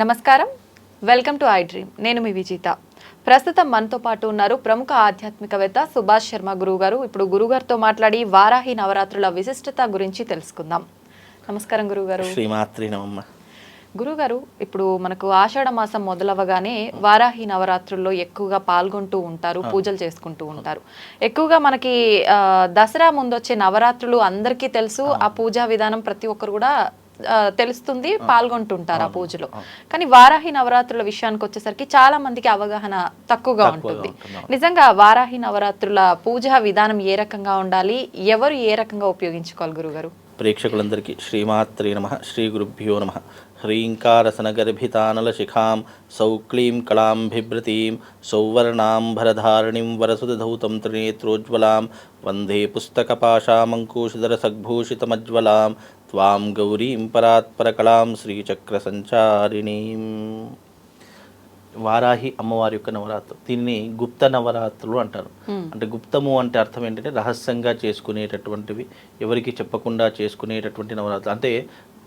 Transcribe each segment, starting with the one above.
నమస్కారం. Welcome to I dream నేను మీ విజేత. ప్రస్తుతం మనతో పాటు ఉన్నారు ప్రముఖ ఆధ్యాత్మికవేత్త సుభాష్ శర్మ గురువు గారు ఇప్పుడు గురుగారితో మాట్లాడి వారాహి నవరాత్రుల విశిష్టత గురించి తెలుసుకుందాం. నమస్కారం గురుగారు శ్రీమాత్రి నమమ్మ గురుగారు ఇప్పుడు మనకు ఆషాఢ మాసం మొదలవగానే వారాహి నవరాత్రుల్లో ఎక్కువగా పాల్గొంటూ ఉంటారు పూజలు చేసుకుంటూ ఉంటారు. ఎక్కువగా మనకి దసరా ముందు వచ్చే నవరాత్రులు అందరికీ తెలుసు. ఆ పూజా విధానం ప్రతి ఒక్కరు కూడా తెలుస్తుంది పాల్గొంటుంటారు ఆ పూజలో. కానీ వారాహి నవరాత్రుల విషయానికి వచ్చేసరికి చాలా మందికి అవగాహన తక్కువగా ఉంటుంది. నిజంగా వారాహి నవరాత్రుల పూజా విధానం ఏ రకంగా ఉండాలి? ఎవరు ఏ రకంగా ఉపయోగించుకోవాలి గురుగారు? ప్రేక్షకులందరికీ శ్రీమాత్రి నమ శ్రీ గురుభ్యో నమ. హ్రీంకారసనగర్భితానలశిఖాం సౌక్లీం కళాం బిభ్రతీం సౌవర్ణాంబరధారిణీం వరసుధౌతం త్రినేత్రోజ్వలాం వందే పుస్తకపాశామంకుశధరసగ్భూషితమజ్వలాం త్వాం గౌరీం పరాత్పరకళాం శ్రీచక్రసంచారిణీం వారాహి అమ్మవారి యొక్క నవరాత్రులు దీన్ని గుప్త నవరాత్రులు అంటారు. అంటే గుప్తము అంటే అర్థం ఏంటంటే రహస్యంగా చేసుకునేటటువంటివి ఎవరికి చెప్పకుండా చేసుకునేటటువంటి నవరాత్రులు. అంటే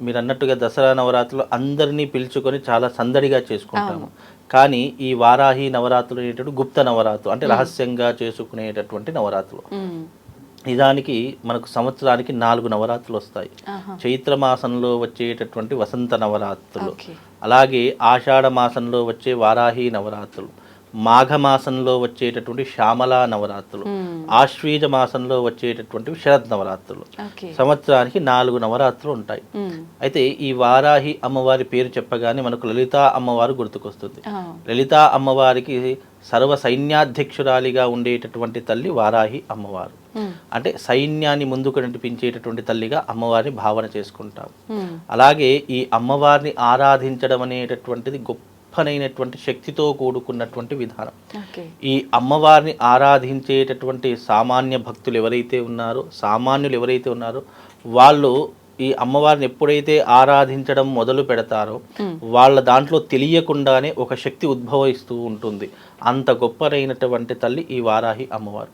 మీరు అన్నట్టుగా దసరా నవరాత్రులు అందరినీ పిలుచుకొని చాలా సందడిగా చేసుకుంటాము. కానీ ఈ వారాహి నవరాత్రులు అనేటటువంటి గుప్త నవరాత్రులు అంటే రహస్యంగా చేసుకునేటటువంటి నవరాత్రులు. నిజానికి మనకు సంవత్సరానికి నాలుగు నవరాత్రులు వస్తాయి. చైత్ర మాసంలో వచ్చేటటువంటి వసంత నవరాత్రులు. అలాగే ఆషాఢ మాసంలో వచ్చే వారాహి నవరాత్రులు మాఘ మాసంలో వచ్చేటటువంటి శ్యామల నవరాత్రులు. ఆశ్వీజ మాసంలో వచ్చేటటువంటి శరద్ నవరాత్రులు సంవత్సరానికి నాలుగు నవరాత్రులు ఉంటాయి. అయితే ఈ వారాహి అమ్మవారి పేరు చెప్పగానే మనకు లలితా అమ్మవారు గుర్తుకొస్తుంది. లలితా అమ్మవారికి సర్వ సైన్యాధ్యక్షురాలిగా ఉండేటటువంటి తల్లి వారాహి అమ్మవారు. అంటే సైన్యాన్ని ముందుకు నడిపించేటటువంటి తల్లిగా అమ్మవారిని భావన చేసుకుంటాం. అలాగే ఈ అమ్మవారిని ఆరాధించడం అనేటటువంటిది గొప్పనైనటువంటి శక్తితో కూడుకున్నటువంటి విధానం. ఈ అమ్మవారిని ఆరాధించేటటువంటి సామాన్య భక్తులు ఎవరైతే ఉన్నారో సామాన్యులు ఎవరైతే ఉన్నారో వాళ్ళు ఈ అమ్మవారిని ఎప్పుడైతే ఆరాధించడం మొదలు పెడతారో వాళ్ళ దాంట్లో తెలియకుండానే ఒక శక్తి ఉద్భవిస్తూ ఉంటుంది. అంత గొప్పనైనటువంటి తల్లి ఈ వారాహి అమ్మవారు.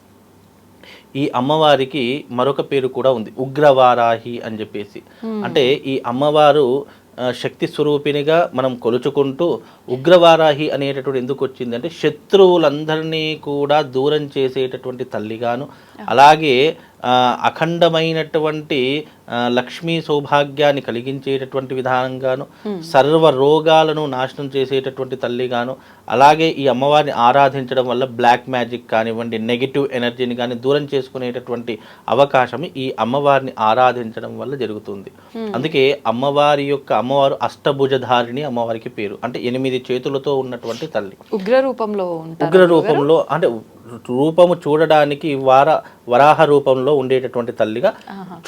ఈ అమ్మవారికి మరొక పేరు కూడా ఉంది. ఉగ్రవారాహి అని చెప్పేసి. అంటే ఈ అమ్మవారు శక్తి స్వరూపిణిగా మనం కొలుచుకుంటూ ఉగ్రవారాహి అనేటటువంటి ఎందుకు వచ్చింది అంటే శత్రువులందరినీ కూడా దూరం చేసేటటువంటి తల్లిగాను అలాగే అఖండమైనటువంటి లక్ష్మీ సౌభాగ్యాన్ని కలిగించేటటువంటి విధానంగాను సర్వ రోగాలను నాశనం చేసేటటువంటి తల్లిగాను అలాగే ఈ అమ్మవారిని ఆరాధించడం వల్ల బ్లాక్ మ్యాజిక్ కానివ్వండి నెగిటివ్ ఎనర్జీని కానీ దూరం చేసుకునేటటువంటి అవకాశం ఈ అమ్మవారిని ఆరాధించడం వల్ల జరుగుతుంది. అందుకే అమ్మవారి యొక్క అమ్మవారు అష్టభుజధారిణి అమ్మవారికి పేరు. అంటే ఎనిమిది చేతులతో ఉన్నటువంటి తల్లి. ఉగ్ర రూపంలో ఉగ్ర రూపంలో అంటే రూపము చూడడానికి వార వరాహ రూపంలో ఉండేటటువంటి తల్లిగా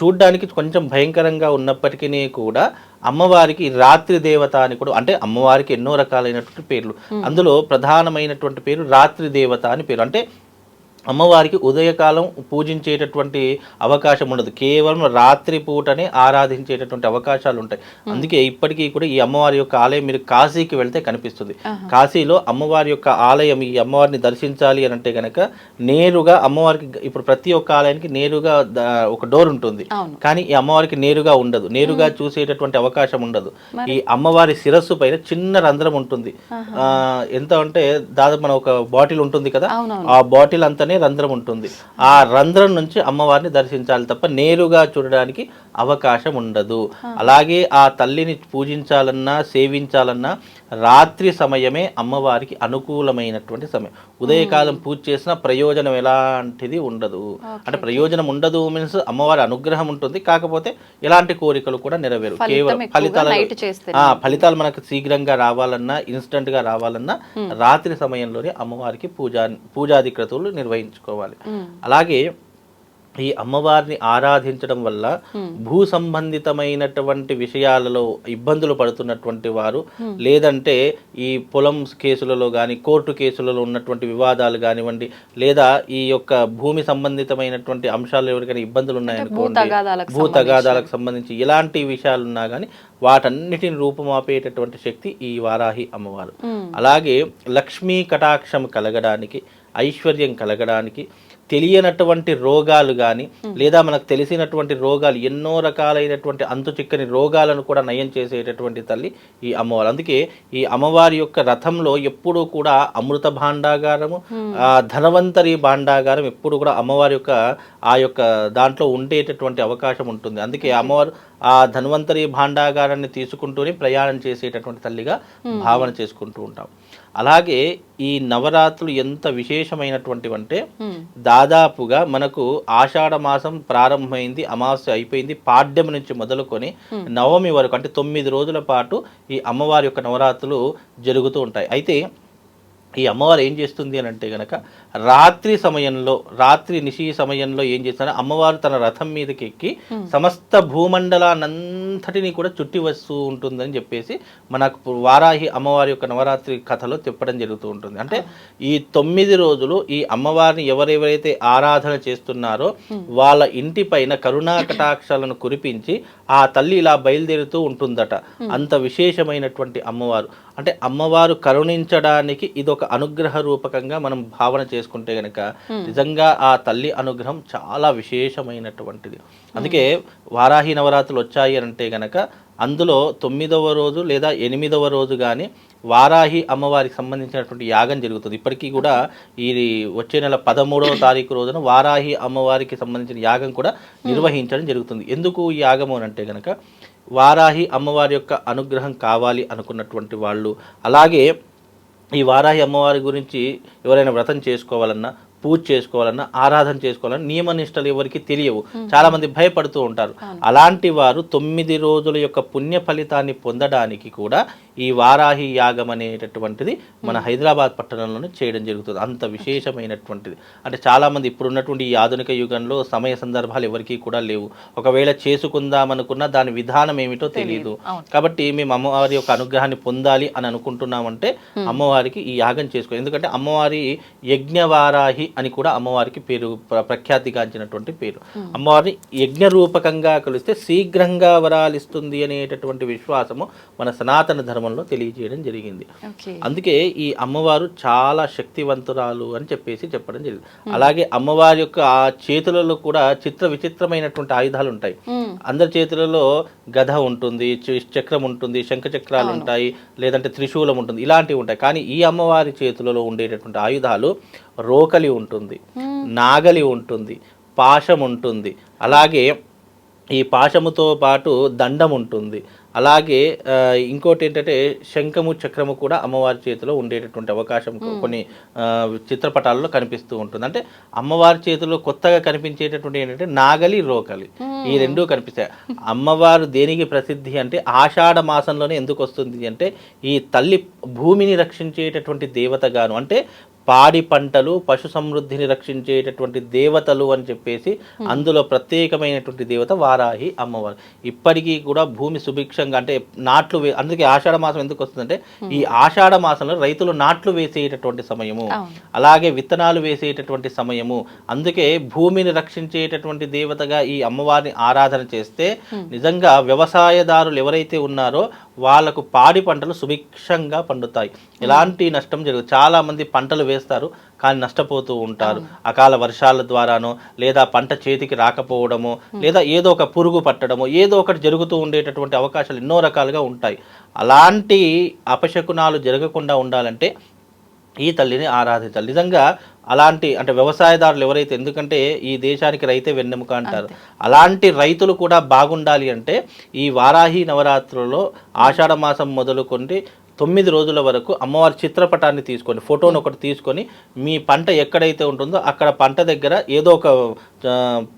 చూడడానికి కొంచెం భయంకరంగా ఉన్నప్పటికీ కూడా అమ్మవారికి రాత్రి దేవత అని కూడా అంటే అమ్మవారికి ఎన్నో రకాలైనటువంటి పేర్లు. అందులో ప్రధానమైనటువంటి పేరు రాత్రి దేవత అని పేరు. అంటే అమ్మవారికి ఉదయకాలం పూజించేటటువంటి అవకాశం ఉండదు. కేవలం రాత్రి పూటనే ఆరాధించేటటువంటి అవకాశాలు ఉంటాయి. అందుకే ఇప్పటికీ కూడా ఈ అమ్మవారి యొక్క ఆలయం మీరు కాశీకి వెళ్తే కనిపిస్తుంది. కాశీలో అమ్మవారి యొక్క ఆలయం ఈ అమ్మవారిని దర్శించాలి అని అంటే గనక నేరుగా అమ్మవారికి ఇప్పుడు ప్రతి ఒక్క ఆలయానికి నేరుగా ఒక డోర్ ఉంటుంది. కానీ ఈ అమ్మవారికి నేరుగా ఉండదు. నేరుగా చూసేటటువంటి అవకాశం ఉండదు. ఈ అమ్మవారి శిరస్సు పైన చిన్న రంధ్రం ఉంటుంది. ఎంత అంటే దాదాపు మన ఒక బాటిల్ ఉంటుంది కదా. ఆ బాటిల్ అంతానే రంధ్రం ఉంటుంది. ఆ రంధ్రం నుంచి అమ్మవారిని దర్శించాలి తప్ప నేరుగా చూడడానికి అవకాశం ఉండదు. అలాగే ఆ తల్లిని పూజించాలన్నా సేవించాలన్నా రాత్రి సమయమే అమ్మవారికి అనుకూలమైనటువంటి సమయం. ఉదయకాలం పూజ చేసిన ప్రయోజనం ఎలాంటిది ఉండదు. అంటే ప్రయోజనం ఉండదు మీన్స్ అమ్మవారి అనుగ్రహం ఉంటుంది. కాకపోతే ఎలాంటి కోరికలు కూడా నెరవేరు. కేవలం ఫలితాలు ఫలితాలు మనకు శీఘ్రంగా రావాలన్నా ఇన్స్టంట్గా రావాలన్నా రాత్రి సమయంలోనే అమ్మవారికి పూజా పూజాది క్రతువులు నిర్వహించుకోవాలి అలాగే ఈ అమ్మవారిని ఆరాధించడం వల్ల భూ సంబంధితమైనటువంటి విషయాలలో ఇబ్బందులు పడుతున్నటువంటి వారు లేదంటే ఈ పొలం కేసులలో కానీ కోర్టు కేసులలో ఉన్నటువంటి వివాదాలు కానివ్వండి లేదా ఈ యొక్క భూమి సంబంధితమైనటువంటి అంశాలు ఎవరికైనా ఇబ్బందులు ఉన్నాయనుకోండి భూ తగాదాలకు సంబంధించి. ఎలాంటి విషయాలు ఉన్నా కానీ వాటన్నిటిని రూపుమాపేటటువంటి శక్తి ఈ వారాహి అమ్మవారు. అలాగే లక్ష్మీ కటాక్షం కలగడానికి ఐశ్వర్యం కలగడానికి తెలియనటువంటి రోగాలు కానీ లేదా మనకు తెలిసినటువంటి రోగాలు ఎన్నో రకాలైనటువంటి అంతు చిక్కని రోగాలను కూడా నయం చేసేటటువంటి తల్లి ఈ అమ్మవారు. అందుకే ఈ అమ్మవారి యొక్క రథంలో ఎప్పుడూ కూడా అమృత భాండాగారము ఆ ధనవంతరి భాండాగారం ఎప్పుడు కూడా అమ్మవారి యొక్క ఆ యొక్క దాంట్లో ఉండేటటువంటి అవకాశం ఉంటుంది. అందుకే అమ్మవారు ఆ ధన్వంతరి భాండాగారాన్ని తీసుకుంటూనే ప్రయాణం చేసేటటువంటి తల్లిగా భావన చేసుకుంటూ ఉంటాం. అలాగే ఈ నవరాత్రులు ఎంత విశేషమైనటువంటివి అంటే దాదాపుగా మనకు ఆషాఢ మాసం ప్రారంభమైంది అమావాస్య అయిపోయింది పాడ్యం నుంచి మొదలుకొని నవమి వరకు అంటే తొమ్మిది రోజుల పాటు ఈ అమ్మవారి యొక్క నవరాత్రులు జరుగుతూ ఉంటాయి. అయితే ఈ అమ్మవారు ఏం చేస్తుంది అని అంటే గనక రాత్రి సమయంలో రాత్రి నిశి సమయంలో ఏం చేస్తారు అమ్మవారు తన రథం మీదకి ఎక్కి సమస్త భూమండలాన్నంతటిని కూడా చుట్టి వస్తూ ఉంటుందని చెప్పేసి మనకు వారాహి అమ్మవారి యొక్క నవరాత్రి కథలో చెప్పడం జరుగుతూ ఉంటుంది. అంటే ఈ తొమ్మిది రోజులు ఈ అమ్మవారిని ఎవరెవరైతే ఆరాధన చేస్తున్నారో వాళ్ళ ఇంటి పైన కరుణా కటాక్షాలను కురిపించి ఆ తల్లి ఇలా బయలుదేరుతూ ఉంటుందట. అంత విశేషమైనటువంటి అమ్మవారు. అంటే అమ్మవారు కరుణించడానికి ఇది ఒక అనుగ్రహ రూపకంగా మనం భావన చేసుకుంటే గనక నిజంగా ఆ తల్లి అనుగ్రహం చాలా విశేషమైనటువంటిది. అందుకే వారాహి నవరాత్రులు వచ్చాయి అంటే గనక అందులో తొమ్మిదవ రోజు లేదా ఎనిమిదవ రోజు కానీ వారాహి అమ్మవారికి సంబంధించినటువంటి యాగం జరుగుతుంది. ఇప్పటికీ కూడా ఈ వచ్చే నెల పదమూడవ తారీఖు రోజున వారాహి అమ్మవారికి సంబంధించిన యాగం కూడా నిర్వహించడం జరుగుతుంది. ఎందుకు ఈ యాగము అని అంటే గనక వారాహి అమ్మవారి యొక్క అనుగ్రహం కావాలి అనుకున్నటువంటి వాళ్ళు అలాగే ఈ వారాహి అమ్మవారి గురించి ఎవరైనా వ్రతం చేసుకోవాలన్నా పూజ చేసుకోవాలన్నా ఆరాధన చేసుకోవాలన్నా నియమ నిష్టలు ఎవరికి తెలియవు. చాలా మంది భయపడుతూ ఉంటారు. అలాంటి వారు తొమ్మిది రోజుల యొక్క పుణ్య ఫలితాన్ని పొందడానికి కూడా ఈ వారాహి యాగం అనేటటువంటిది మన హైదరాబాద్ పట్టణంలోనే చేయడం జరుగుతుంది. అంత విశేషమైనటువంటిది. అంటే చాలా మంది ఇప్పుడున్నటువంటి ఈ ఆధునిక యుగంలో సమయ సందర్భాలు ఎవరికీ కూడా లేవు. ఒకవేళ చేసుకుందాం అనుకున్నా దాని విధానం ఏమిటో తెలియదు కాబట్టి మేము అమ్మవారి యొక్క అనుగ్రహాన్ని పొందాలి అని అనుకుంటున్నామంటే అమ్మవారికి ఈ యాగం చేసుకో ఎందుకంటే అమ్మవారి యజ్ఞవారాహి అని కూడా అమ్మవారికి పేరు ప్ర- ప్రఖ్యాతిగాంచినటువంటి పేరు. అమ్మవారిని యజ్ఞ రూపకంగా కొలిస్తే శీఘ్రంగా వరాలిస్తుంది అనేటటువంటి విశ్వాసము మన సనాతన ధర్మంలో తెలియజేయడం జరిగింది. అందుకే ఈ అమ్మవారు చాలా శక్తివంతురాలు అని చెప్పేసి చెప్పడం జరిగింది. అలాగే అమ్మవారి యొక్క ఆ చేతులలో కూడా చిత్ర విచిత్రమైనటువంటి ఆయుధాలు ఉంటాయి. అందరి చేతులలో గధ ఉంటుంది చక్రం ఉంటుంది శంఖ చక్రాలు ఉంటాయి లేదంటే త్రిశూలం ఉంటుంది ఇలాంటివి ఉంటాయి. కానీ ఈ అమ్మవారి చేతులలో ఉండేటటువంటి ఆయుధాలు రోకలి ఉంటుంది నాగలి ఉంటుంది పాశం ఉంటుంది. అలాగే ఈ పాశముతో పాటు దండం ఉంటుంది. అలాగే ఇంకోటి ఏంటంటే శంఖము చక్రము కూడా అమ్మవారి చేతిలో ఉండేటటువంటి అవకాశం కొన్ని చిత్రపటాల్లో కనిపిస్తూ ఉంటుంది. అంటే అమ్మవారి చేతిలో కొత్తగా కనిపించేటటువంటి ఏంటంటే నాగలి రోకలి. ఈ రెండూ కనిపిస్తాయి. అమ్మవారు దేనికి ప్రసిద్ధి అంటే ఆషాఢ మాసంలోనే ఎందుకు వస్తుంది అంటే ఈ తల్లి భూమిని రక్షించేటటువంటి దేవతగాను. అంటే పాడి పంటలు పశు సమృద్ధిని రక్షించేటటువంటి దేవతలు అని చెప్పేసి అందులో ప్రత్యేకమైనటువంటి దేవత వారాహి అమ్మవారు. ఇప్పటికీ కూడా భూమి సుభిక్షంగా అంటే నాట్లు అందుకే ఆషాఢ మాసం ఎందుకు వస్తుందంటే ఈ ఆషాఢ మాసంలో రైతులు నాట్లు వేసేటటువంటి సమయము అలాగే విత్తనాలు వేసేటటువంటి సమయము. అందుకే భూమిని రక్షించేటటువంటి దేవతగా ఈ అమ్మవారిని ఆరాధన చేస్తే నిజంగా వ్యవసాయదారులు ఎవరైతే ఉన్నారో వాళ్ళకు పాడి పంటలు సుభిక్షంగా పండుతాయి. ఎలాంటి నష్టం జరగదు. చాలా మంది పంటలు వేస్తారు కానీ నష్టపోతూ ఉంటారు. అకాల వర్షాల ద్వారానో లేదా పంట చేతికి రాకపోవడమో లేదా ఏదో ఒక పురుగు పట్టడమో ఏదో ఒకటి జరుగుతూ ఉండేటటువంటి అవకాశాలు ఎన్నో రకాలుగా ఉంటాయి. అలాంటి అపశకునాలు జరగకుండా ఉండాలంటే ఈ తల్లిని ఆరాధించాలి. నిజంగా అలాంటి అంటే వ్యవసాయదారులు ఎవరైతే ఎందుకంటే ఈ దేశానికి రైతే వెన్నెముక అంటారు. అలాంటి రైతులు కూడా బాగుండాలి అంటే ఈ వారాహి నవరాత్రులలో ఆషాఢ మాసం మొదలుకొని తొమ్మిది రోజుల వరకు అమ్మవారి చిత్రపటాన్ని తీసుకొని ఫోటోను ఒకటి తీసుకొని మీ పంట ఎక్కడైతే ఉంటుందో అక్కడ పంట దగ్గర ఏదో ఒక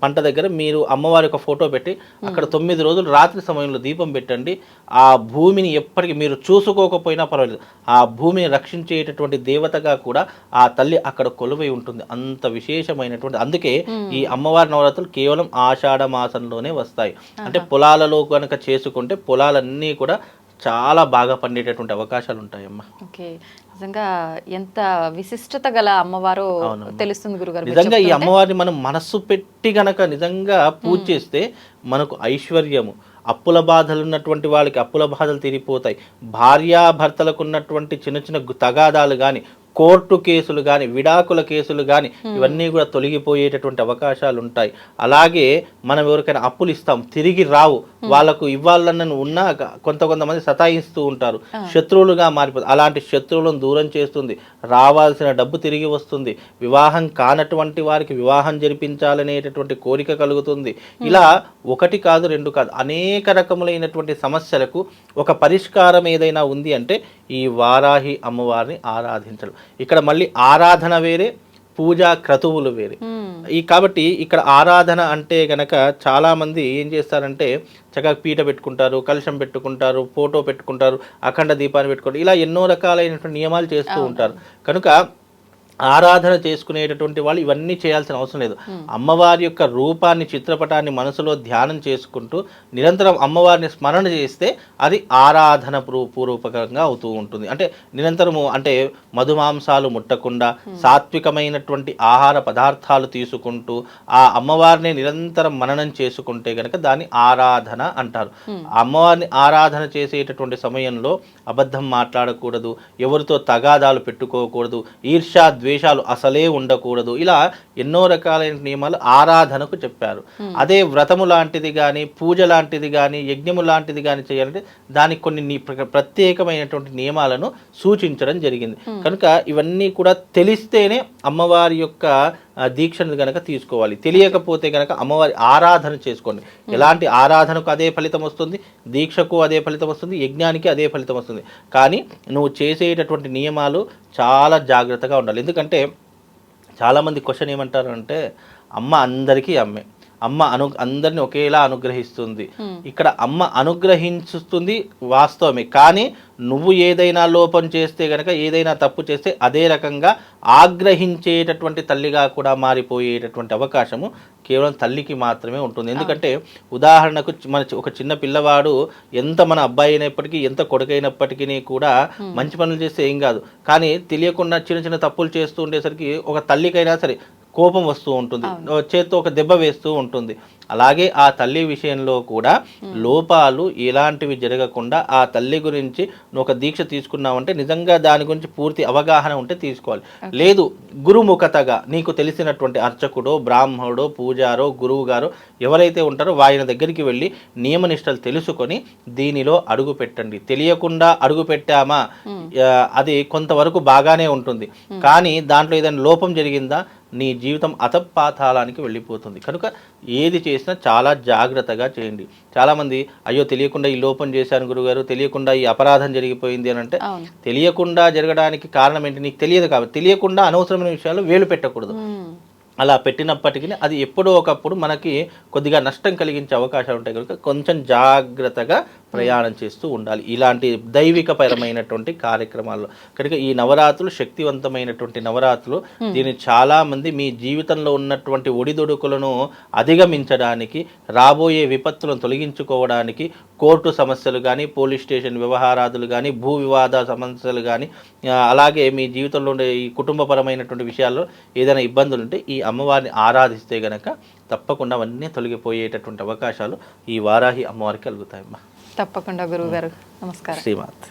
పంట దగ్గర మీరు అమ్మవారి యొక్క ఫోటో పెట్టి అక్కడ తొమ్మిది రోజులు రాత్రి సమయంలో దీపం పెట్టండి. ఆ భూమిని ఎప్పటికీ మీరు చూసుకోకపోయినా పర్వాలేదు. ఆ భూమిని రక్షించేటటువంటి దేవతగా కూడా ఆ తల్లి అక్కడ కొలువై ఉంటుంది. అంత విశేషమైనటువంటి అందుకే ఈ అమ్మవారి నవరాత్రులు కేవలం ఆషాఢ మాసంలోనే వస్తాయి. అంటే పొలాలలో కనుక చేసుకుంటే పొలాలన్నీ కూడా చాలా బాగా పండేటటువంటి అవకాశాలు ఉంటాయమ్మా. ఓకే. నిజంగా ఎంత విశిష్టత గల అమ్మవారో తెలుస్తుంది గురుగారు. నిజంగా ఈ. అమ్మవారిని మనం మనస్సు పెట్టి గనక నిజంగా పూజ చేస్తే మనకు ఐశ్వర్యము. అప్పుల బాధలు ఉన్నటువంటి వాళ్ళకి అప్పుల బాధలు తీరిపోతాయి. భార్యాభర్తలకు ఉన్నటువంటి చిన్న చిన్న తగాదాలు కానీ కోర్టు కేసులు కానీ విడాకుల కేసులు కానీ ఇవన్నీ కూడా తొలగిపోయేటటువంటి అవకాశాలు ఉంటాయి. అలాగే మనం ఎవరికైనా అప్పులు ఇస్తాం తిరిగి రావు. వాళ్ళకు ఇవ్వాలన్న ఉన్నా కొంత కొంతమంది సతాయిస్తూ ఉంటారు. శత్రువులుగా మారిపోతుంది అలాంటి శత్రువులను దూరం చేస్తుంది. రావాల్సిన డబ్బు తిరిగి వస్తుంది. వివాహం కానటువంటి వారికి వివాహం జరిపించాలనేటటువంటి కోరిక కలుగుతుంది. ఇలా ఒకటి కాదు రెండు కాదు అనేక రకములైనటువంటి సమస్యలకు ఒక పరిష్కారం ఏదైనా ఉంది అంటే ఈ వారాహి అమ్మవారిని ఆరాధించడం. ఇక్కడ మళ్ళీ ఆరాధన వేరే పూజా క్రతువులు వేరే. మ్మ్. ఈ కాబట్టి ఇక్కడ ఆరాధన అంటే గనక చాలా మంది ఏం చేస్తారంటే చక్కగా పీట పెట్టుకుంటారు కలశం పెట్టుకుంటారు ఫోటో పెట్టుకుంటారు అఖండ దీపాన్ని పెట్టుకుంటారు. ఇలా ఎన్నో రకాలైనటువంటి నియమాలు చేస్తూ ఉంటారు. కనుక ఆరాధన చేసుకునేటటువంటి వాళ్ళు ఇవన్నీ చేయాల్సిన అవసరం లేదు. అమ్మవారి యొక్క రూపాన్ని చిత్రపటాన్ని మనసులో ధ్యానం చేసుకుంటూ నిరంతరం అమ్మవారిని స్మరణ చేస్తే అది ఆరాధన పూర్వ- పూర్వకంగా అవుతూ ఉంటుంది. అంటే నిరంతరము అంటే మధుమాంసాలు ముట్టకుండా సాత్వికమైనటువంటి ఆహార పదార్థాలు తీసుకుంటూ ఆ అమ్మవారిని నిరంతరం మననం చేసుకుంటే గనక దాన్ని ఆరాధన అంటారు. అమ్మవారిని ఆరాధన చేసేటటువంటి సమయంలో అబద్ధం మాట్లాడకూడదు ఎవరితో తగాదాలు పెట్టుకోకూడదు ఈర్ష్యా ద్వేషాలు అసలే ఉండకూడదు. ఇలా ఎన్నో రకాలైన నియమాలు ఆరాధనకు చెప్పారు. అదే వ్రతము లాంటిది కానీ పూజ లాంటిది కానీ యజ్ఞము లాంటిది కానీ చేయాలంటే దానికి కొన్ని ప్రత్యేకమైనటువంటి నియమాలను సూచించడం జరిగింది. కనుక ఇవన్నీ కూడా తెలిస్తేనే అమ్మవారి యొక్క దీక్షను గనక తీసుకోవాలి. తెలియకపోతే గనక అమ్మవారి ఆరాధన చేసుకోండి. ఎలాంటి ఆరాధనకు అదే ఫలితం వస్తుంది? దీక్షకు అదే ఫలితం వస్తుంది? యజ్ఞానికి అదే ఫలితం వస్తుంది. కానీ నువ్వు చేసేటటువంటి నియమాలు చాలా జాగ్రత్తగా ఉండాలి. ఎందుకంటే చాలామంది క్వశ్చన్ ఏమంటారు అంటే అమ్మ అందరికీ అమ్మే. అమ్మ అను అందరిని ఒకేలా అనుగ్రహిస్తుంది. ఇక్కడ అమ్మ అనుగ్రహించుతుంది వాస్తవమే. కానీ నువ్వు ఏదైనా లోపం చేస్తే గనక ఏదైనా తప్పు చేస్తే అదే రకంగా ఆగ్రహించేటటువంటి తల్లిగా కూడా మారిపోయేటటువంటి అవకాశము కేవలం తల్లికి మాత్రమే ఉంటుంది. ఎందుకంటే ఉదాహరణకు మన ఒక చిన్న పిల్లవాడు ఎంత మన అబ్బాయి అయినప్పటికీ ఎంత కొడుకైనప్పటికీ కూడా మంచి పనులు చేస్తే ఏం కాదు. కానీ తెలియకుండా చిన్న చిన్న తప్పులు చేస్తూ ఉండేసరికి ఒక తల్లికైనా సరే కోపం వస్తూ ఉంటుంది. చేత్తో ఒక దెబ్బ వేస్తూ ఉంటుంది. అలాగే ఆ తల్లి విషయంలో కూడా లోపాలు ఎలాంటివి జరగకుండా ఆ తల్లి గురించి ఒక దీక్ష తీసుకున్నావంటే నిజంగా దాని గురించి పూర్తి అవగాహన ఉంటే తీసుకోవాలి. లేదు గురుముఖతగా నీకు తెలిసినటువంటి అర్చకుడో బ్రాహ్మణుడో పూజారో గురువు గారో ఎవరైతే ఉంటారో ఆయన దగ్గరికి వెళ్ళి నియమనిష్టలు తెలుసుకొని దీనిలో అడుగు పెట్టండి. తెలియకుండా అడుగు పెట్టామా? అది కొంతవరకు బాగానే ఉంటుంది. కానీ దాంట్లో ఏదైనా లోపం జరిగిందా? నీ జీవితం అతపాతాళానికి వెళ్ళిపోతుంది. కనుక ఏది చేసినా చాలా జాగ్రత్తగా చేయండి. చాలామంది అయ్యో తెలియకుండా ఈ లోపం చేశాను గురుగారు తెలియకుండా ఈ అపరాధం జరిగిపోయింది అని అంటే తెలియకుండా జరగడానికి కారణం ఏంటి? నీకు తెలియదు కాబట్టి తెలియకుండా అనవసరమైన విషయాలు వేలు పెట్టకూడదు. అలా పెట్టినప్పటికీ అది ఎప్పుడో ఒకప్పుడు మనకి కొద్దిగా నష్టం కలిగించే అవకాశాలు ఉంటాయి. కనుక కొంచెం జాగ్రత్తగా ప్రయాణం చేస్తూ ఉండాలి. ఇలాంటి దైవికపరమైనటువంటి కార్యక్రమాల్లో. కనుక ఈ నవరాత్రులు శక్తివంతమైనటువంటి నవరాత్రులు దీన్ని చాలా మంది మీ జీవితంలో ఉన్నటువంటి ఒడిదుడుకులను అధిగమించడానికి రాబోయే విపత్తులను తొలగించుకోవడానికి కోర్టు సమస్యలు కానీ పోలీస్ స్టేషన్ వ్యవహారాదులు కానీ భూ వివాద సమస్యలు కానీ అలాగే మీ జీవితంలో ఉండే ఈ కుటుంబపరమైనటువంటి విషయాల్లో ఏదైనా ఇబ్బందులు ఉంటే ఈ అమ్మవారిని ఆరాధిస్తే గనక తప్పకుండా అవన్నీ తొలగిపోయేటటువంటి అవకాశాలు ఈ వారాహి అమ్మవారికి కలుగుతాయమ్మా. తప్పకుండా గురువు గారు నమస్కారం. శ్రీమాత్